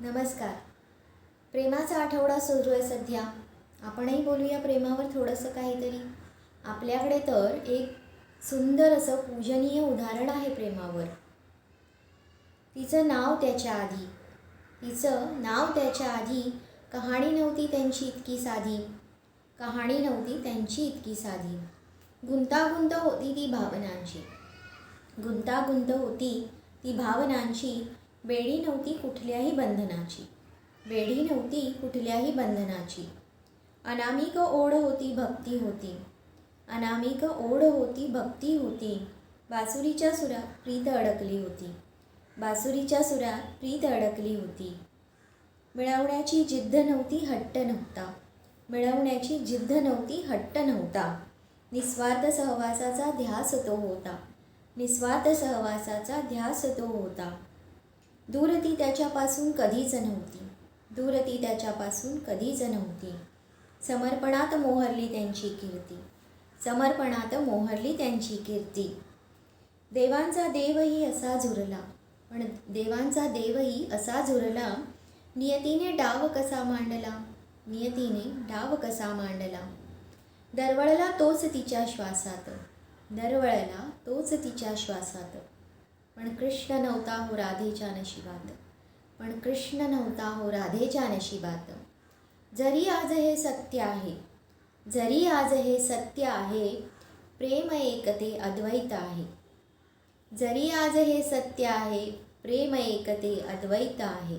नमस्कार. प्रेमाचा आठवडा सुरू आहे सध्या. आपणही बोलूया प्रेमावर थोडंसं काहीतरी. आपल्याकडे तर एक सुंदर असं पूजनीय उदाहरण आहे प्रेमावर. तिचं नाव त्याच्या आधी. तिचं नाव त्याच्या आधी कहाणी नव्हती त्यांची इतकी साधी. कहाणी नव्हती त्यांची इतकी साधी. गुंतागुंत होती ती भावनांची. गुंतागुंत होती ती भावनांची बेडी नव्हती कुठल्याही बंधनाची. बेडी नव्हती कुठल्याही बंधनाची. अनामिक ओढ होती भक्ती होती. अनामिक ओढ होती भक्ती होती. बासुरीच्या सुरा प्रीत अडकली होती. बासुरीच्या सुरा प्रीत अडकली होती. मिळवण्याची जिद्द नव्हती हट्ट नव्हता. मिळवण्याची जिद्द नव्हती हट्ट नव्हता. निस्वार्थ सहवासाचा ध्यास तो होता. निस्वार्थ सहवासाचा ध्यास तो होता. दूर ती त्याच्यापासून कधीच नव्हती. दूर ती त्याच्यापासून कधीच नव्हती. समर्पणात मोहरली त्यांची कीर्ती. समर्पणात मोहरली त्यांची कीर्ती. देवांचा देवही असा झुरला. पण देवांचा देवही असा झुरला नियतीने डाव कसा मांडला? नियतीने डाव कसा मांडला? दरवळला तोच तिच्या श्वासात. दरवळला तोच तिच्या श्वासात. पण कृष्ण नव्हता हो राधेच्या नशिबात. पण कृष्ण नव्हता हो राधेच्या नशिबात. जरी आज हे सत्य आहे जरी आज हे सत्य आहे प्रेम एकते अद्वैत आहे. जरी आज हे सत्य आहे प्रेम एकते अद्वैत आहे.